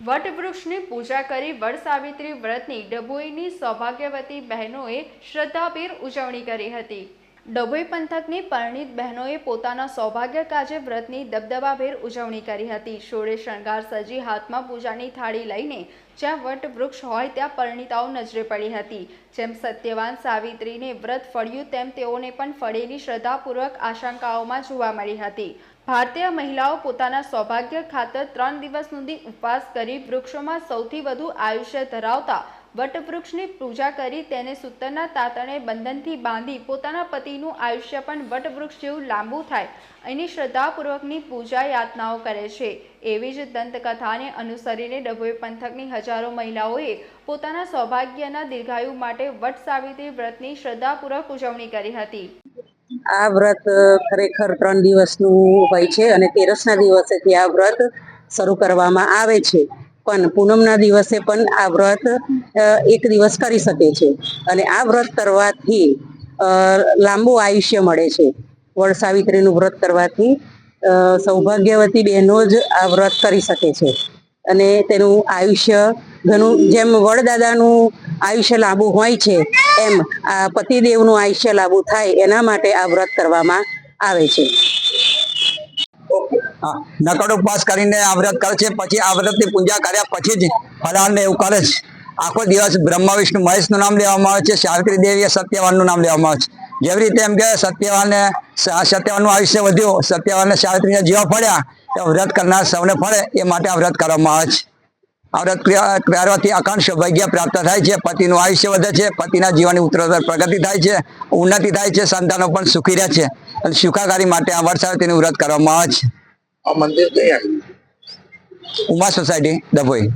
વટવૃક્ષની પૂજા કરી વડસાવિત્રી વ્રતની ડભોઈની સૌભાગ્યવતી બહેનોએ શ્રદ્ધાભેર ઉજવણી કરી હતી. ડભોઈ પંથકની પરણિત બહેનોએ પોતાના સૌભાગ્ય કાજે વ્રતની દબદબાભેર ઉજવણી કરી હતી. શોળે શણગાર સજી હાથમાં પૂજાની થાળી લઈને જ્યાં વટવૃક્ષ હોય ત્યાં પરણિતાઓ નજરે પડી હતી. જેમ સત્યવાન સાવિત્રીને વ્રત ફળ્યું તેમ તેઓને પણ ફળેલી શ્રદ્ધાપૂર્વક આશંકાઓમાં જોવા મળી હતી. ભારતીય મહિલાઓ પોતાના સૌભાગ્ય ખાતર ત્રણ દિવસ સુધી ઉપવાસ કરી વૃક્ષોમાં સૌથી વધુ આયુષ્ય ધરાવતા વટવૃક્ષની પૂજા કરી તેને સૂતરના તાતણે બંધનથી બાંધી પોતાના પતિનું આયુષ્ય પણ વટવૃક્ષ જેવું લાંબુ થાય. એની શ્રદ્ધાપૂર્વકની પૂજા યાતનાઓ કરે છે. એવી જ દંતકથાને અનુસરીને ડભોઈ પંથકની હજારો મહિલાઓએ પોતાના સૌભાગ્યના દીર્ઘાયુ માટે વટ સાવિત્રી વ્રતની શ્રદ્ધાપૂર્વક ઉજવણી કરી હતી. આ વ્રત ખરેખર ત્રણ દિવસનું હોય છે અને તેરસના દિવસેથી આ વ્રત શરૂ કરવામાં આવે છે. પણ પૂનમના દિવસે પણ આ વ્રત એક દિવસ કરી શકે છે. અને આ વ્રત કરવાથી લાંબુ આયુષ્ય મળે છે. વડ સાવિત્રીનું વ્રત કરવાથી સૌભાગ્યવતી બહેનો જ આ વ્રત કરી શકે છે. અને તેનું આયુષ્ય ઘણું, જેમ વડદાદાનું આયુષ્ય લાંબુ હોય છે, એમ આ પતિદેવનું આયુષ્ય લાંબુ થાય, એના માટે આ વ્રત કરવામાં આવે છે. નકડ ઉપવાસ કરીને આ વ્રત કરે છે, પછી આ વ્રતની પૂજા કર્યા પછી જ ફલાહાર ને એવું કરે છે. આખો દિવસ બ્રહ્મા, વિષ્ણુ, મહેશનું નામ લેવામાં આવે છે સાવિત્રી દેવીએ સત્યવાનનું નામ લેવામાં આવે છે. જેવી રીતે એમ કે સત્યવાનને સ- સત્યવાનનું આયુષ્ય વધ્યું, સત્યવાનને સાવિત્રીને જીવા ફળ્યા તો વ્રત કરનાર સૌને ફળે, એ માટે આ વ્રત કરવામાં આવે છે. આ વ્રત કરવાથી અકાંક્ષ સૌભાગ્ય પ્રાપ્ત થાય છે, પતિનું આયુષ્ય વધે છે, પતિના જીવનની ઉત્તરોત્તર પ્રગતિ થાય છે, ઉન્નતિ થાય છે, સંતાનો પણ સુખી રહે છે. અને સુખાકારી માટે આ વડ તેનું વ્રત કરવામાં આવે છે. આ મંદિર કઈ આવ્યું ઉમા સોસાયટી ડભોઈ.